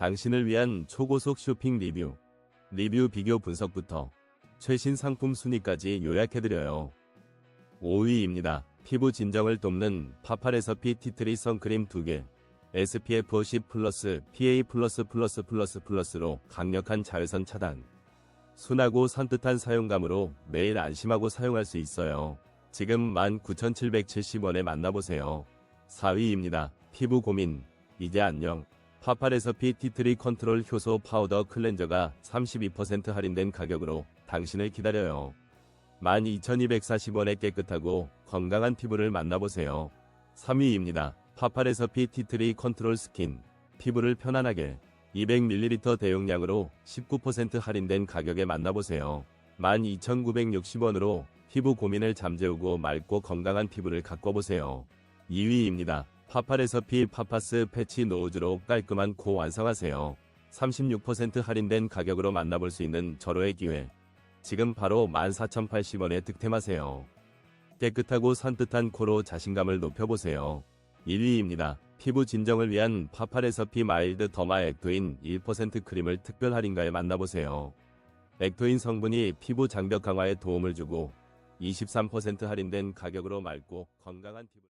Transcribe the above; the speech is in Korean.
당신을 위한 초고속 쇼핑 리뷰, 리뷰 비교 분석부터 최신 상품 순위까지 요약해드려요. 5위입니다. 피부 진정을 돕는 파파레서피 티트리 선크림 2개. SPF 50 플러스 PA 플러스 플러스 플러스 플러스로 강력한 자외선 차단. 순하고 산뜻한 사용감으로 매일 안심하고 사용할 수 있어요. 지금 19,770원에 만나보세요. 4위입니다. 피부 고민. 이제 안녕. 파파레서피 티트리 컨트롤 효소 파우더 클렌저가 32% 할인된 가격으로 당신을 기다려요. 12,240원에 깨끗하고 건강한 피부를 만나보세요. 3위입니다. 파파레서피 티트리 컨트롤 스킨. 피부를 편안하게 200ml 대용량으로 19% 할인된 가격에 만나보세요. 12,960원으로 피부 고민을 잠재우고 맑고 건강한 피부를 가꿔보세요. 2위입니다. 파파레서피 파파스 패치 노즈로 깔끔한 코 완성하세요. 36% 할인된 가격으로 만나볼 수 있는 절호의 기회. 지금 바로 14,080원에 득템하세요. 깨끗하고 산뜻한 코로 자신감을 높여보세요. 1위입니다. 피부 진정을 위한 파파레서피 마일드 더마 액토인 1% 크림을 특별 할인가에 만나보세요. 액토인 성분이 피부 장벽 강화에 도움을 주고 23% 할인된 가격으로 맑고 건강한 피부